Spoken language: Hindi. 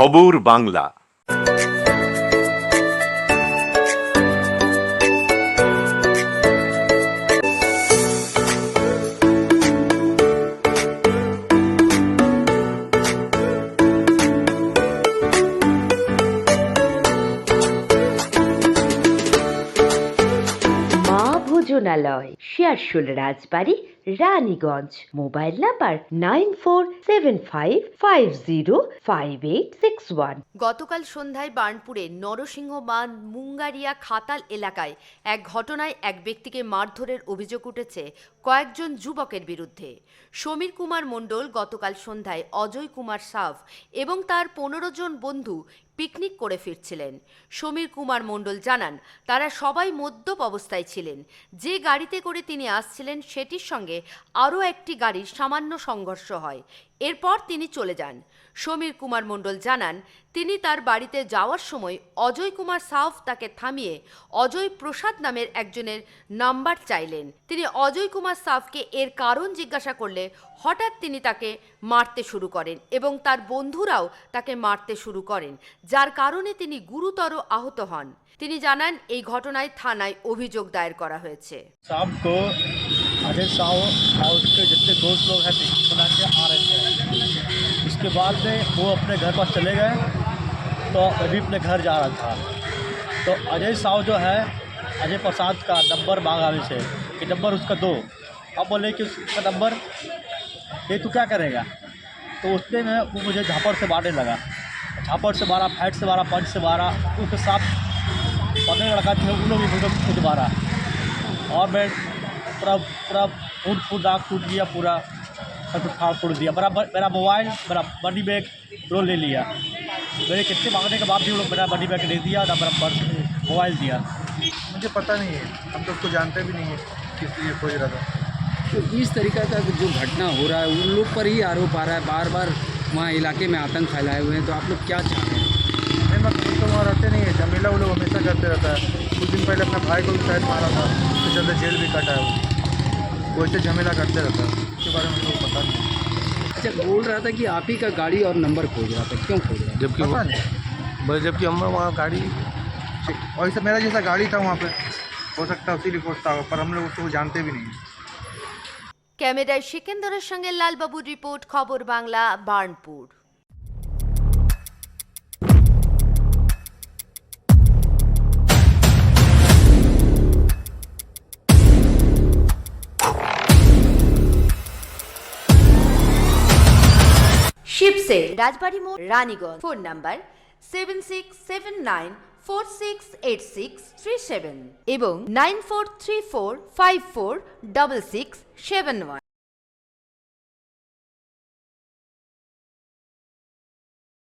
খবর Bangla. ভোজনালয় Searsole Rajbari, Raniganj. Mobile number nine four seven five five zero five eight six one. গতকাল সন্ধ্যায় বার্নপুরে নরসিংহ মান মুঙ্গারিয়া খাতাল এলাকায় এক ঘটনায় এক ব্যক্তিকে মারধরের অভিযোগ উঠেছে কয়েকজন যুবকের বিরুদ্ধে। সমীর কুমার মণ্ডল গতকাল সন্ধ্যায় অজয় কুমার সাভ এবং তার পনেরো জন বন্ধু পিকনিক করে ফিরছিলেন। সমীর কুমার মণ্ডল জানান, তারা সবাই মদ্যপ অবস্থায় ছিলেন। যে গাড়িতে করে তিনি আসছিলেন, সেটির সঙ্গে আরও একটি গাড়ির সামান্য সংঘর্ষ হয়। এরপর তিনি চলে যান। সমীর কুমার মণ্ডল জানান, তিনি তার বাড়িতে যাওয়ার সময় অজয় কুমার সাউফ তাকে থামিয়ে অজয় প্রসাদ নামের একজনের নাম্বার চাইলেন। তিনি অজয় কুমার সাউফকে এর কারণ জিজ্ঞাসা করলে হঠাৎ তিনি তাকে মারতে শুরু করেন এবং তার বন্ধুরাও তাকে মারতে শুরু করেন, যার কারণে তিনি গুরুতর আহত হন। তিনি জানান এই ঘটনায় থানায় অভিযোগ দায়ের করা হয়েছে शाम को अजय साहु और उसके जितने दोस्त लोग हैं पिकनिक बना के आ रहे थे इसके बाद में वो अपने घर पर चले गए तो अभी अपने घर जा रहा था तो अजय साहु जो है अजय प्रसाद का नंबर मांगा हमसे कि नंबर उसका दो अब बोले कि उसका नंबर ये तू क्या करेगा तो उसने में वो मुझे झापड़ से मारने लगा झापड़ से मारा फैट से मारा पंच से मारा उसके साथ पंद्रह लड़का थे उन लोग भी मुझे खुद मारा और मैं पूरा पूरा फूट फूट दाग टूट गया पूरा सब कुछ फाड़ फूट दिया। मेरा मेरा मोबाइल मेरा मनी बैग वो ले लिया। मेरे कितने मांगने के बाद भी वो लोग मेरा मनी बैग नहीं दिया ना मेरा पर्स मोबाइल दिया। मुझे पता नहीं है। हम तो उसको जानते भी नहीं है किस लिए खोज रहा था। तो इस तरीका का जो घटना हो रहा है उन लोग पर ही आरोप आ रहा है। बार बार वहाँ इलाके में आतंक फैलाए हुए हैं। तो आप लोग क्या चाह रहे हैं? नहीं मतलब तो वहाँ रहते नहीं है झमेला वो लोग हमेशा करते रहता है कुछ दिन पहले अपने भाई को भी शायद मारा था तो चलते जेल भी कटा है वो वो ऐसे झमेला करते रहता है उसके बारे में हम लोग पता नहीं अच्छा बोल रहा था कि आप ही का गाड़ी और नंबर खोज रहा था क्यों खोज रहा था जबकि पता नहीं बस जबकि हम वहाँ गाड़ी वैसे मेरा जैसा गाड़ी था वहाँ पे हो सकता है उसी लिए खोजता होगा पर हम लोग उसको जानते भी नहीं हैं ক্যামেরায় সিকেন্দরের সঙ্গে লালবাবুর রিপোর্ট খবর বাংলা বার্নপুর শিবসে রাজবাড়ি মোড়, Raniganj. Phone number seven six seven nine four six eight six three seven এবং nine four three four five four double six seven one